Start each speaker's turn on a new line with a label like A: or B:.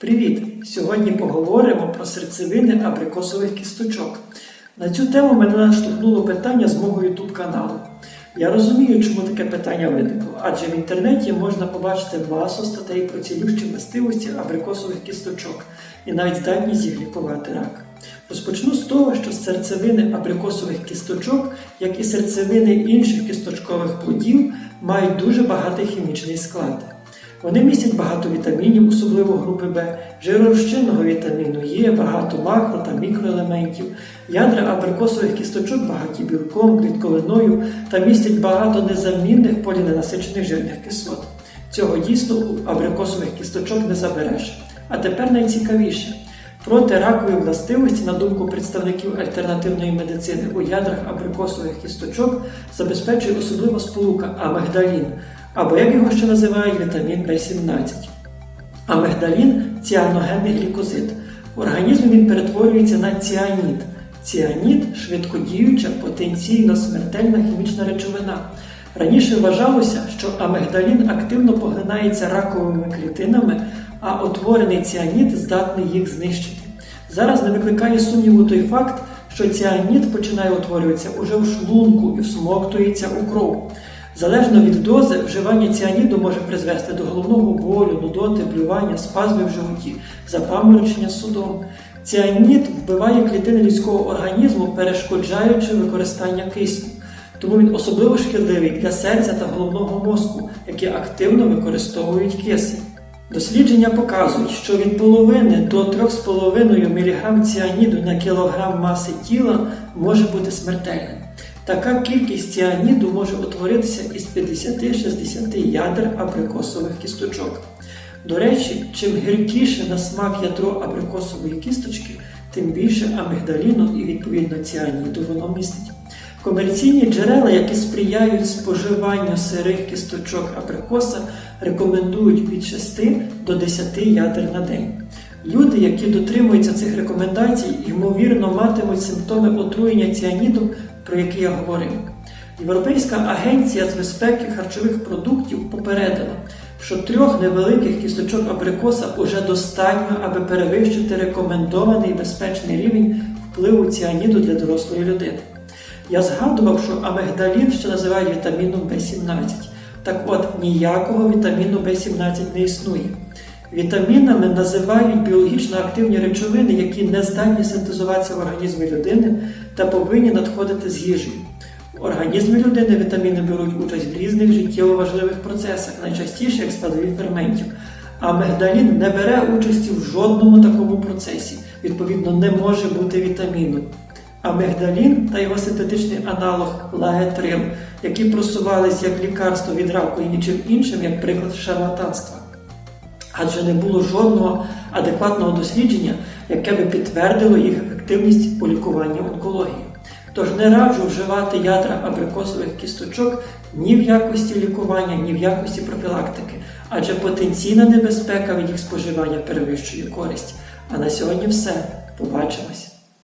A: Привіт! Сьогодні поговоримо про серцевини абрикосових кісточок. На цю тему мене наштовхнуло питання з мого YouTube каналу. Я розумію, чому таке питання виникло, адже в інтернеті можна побачити масу статей про цілющі властивості абрикосових кісточок і навіть здатність їх лікувати рак. Розпочну з того, що серцевини абрикосових кісточок, як і серцевини інших кісточкових плодів, мають дуже багатий хімічний склад. Вони містять багато вітамінів, особливо групи Б, жиророзчинного вітаміну Є, багато макро та мікроелементів. Ядра абрикосових кісточок багаті білком, клітковиною та містять багато незамінних поліненасичених жирних кислот. Цього дійсно у абрикосових кісточок не забереш. А тепер найцікавіше. Проти ракової властивості, на думку представників альтернативної медицини, у ядрах абрикосових кісточок забезпечує особлива сполука амигдалін, або як його ще називають вітамін В17. Амигдалін ціаногенний глікозид. В організмі він перетворюється на ціаніт. Ціаніт швидкодіюча, потенційно смертельна хімічна речовина. Раніше вважалося, що амигдалін активно поглинається раковими клітинами, а утворений ціаніт здатний їх знищити. Зараз не викликає сумніву той факт, що ціаніт починає утворюватися уже в шлунку і всмоктується у кров. Залежно від дози, вживання ціаніду може призвести до головного болю, нудоти, блювання, спазмів в животі, запаморочення судом. Ціанід вбиває клітини людського організму, перешкоджаючи використання кисню. Тому він особливо шкідливий для серця та головного мозку, які активно використовують кисень. Дослідження показують, що від половини до 3,5 мг ціаніду на кілограм маси тіла може бути смертельним. Така кількість ціаніду може утворитися із 50-60 ядер абрикосових кісточок. До речі, чим гіркіше на смак ядро абрикосової кісточки, тим більше амигдаліну і відповідно ціаніду воно містить. Комерційні джерела, які сприяють споживанню сирих кісточок абрикоса, рекомендують від 6 до 10 ядер на день. Люди, які дотримуються цих рекомендацій, ймовірно матимуть симптоми отруєння ціанідом, про які я говорив. Європейська агенція з безпеки харчових продуктів попередила, що трьох невеликих кісточок абрикоса уже достатньо, аби перевищити рекомендований безпечний рівень впливу ціаніду для дорослої людини. Я згадував, що амигдалін ще називають вітаміном В17. Так от, ніякого вітаміну В17 не існує. Вітамінами називають біологічно активні речовини, які не здатні синтезуватися в організмі людини та повинні надходити з їжею. В організмі людини вітаміни беруть участь в різних життєво важливих процесах, найчастіше як складові ферментів. А мигдалін не бере участі в жодному такому процесі, відповідно, не може бути вітаміном. Амигдалін та його синтетичний аналог лагетрил, які просувались як лікарство від раку і нічим іншим, як приклад шарлатанства. Адже не було жодного адекватного дослідження, яке би підтвердило їх ефективність у лікуванні онкології. Тож не раджу вживати ядра абрикосових кісточок ні в якості лікування, ні в якості профілактики, адже потенційна небезпека від їх споживання перевищує користь. А на сьогодні все. Побачимось!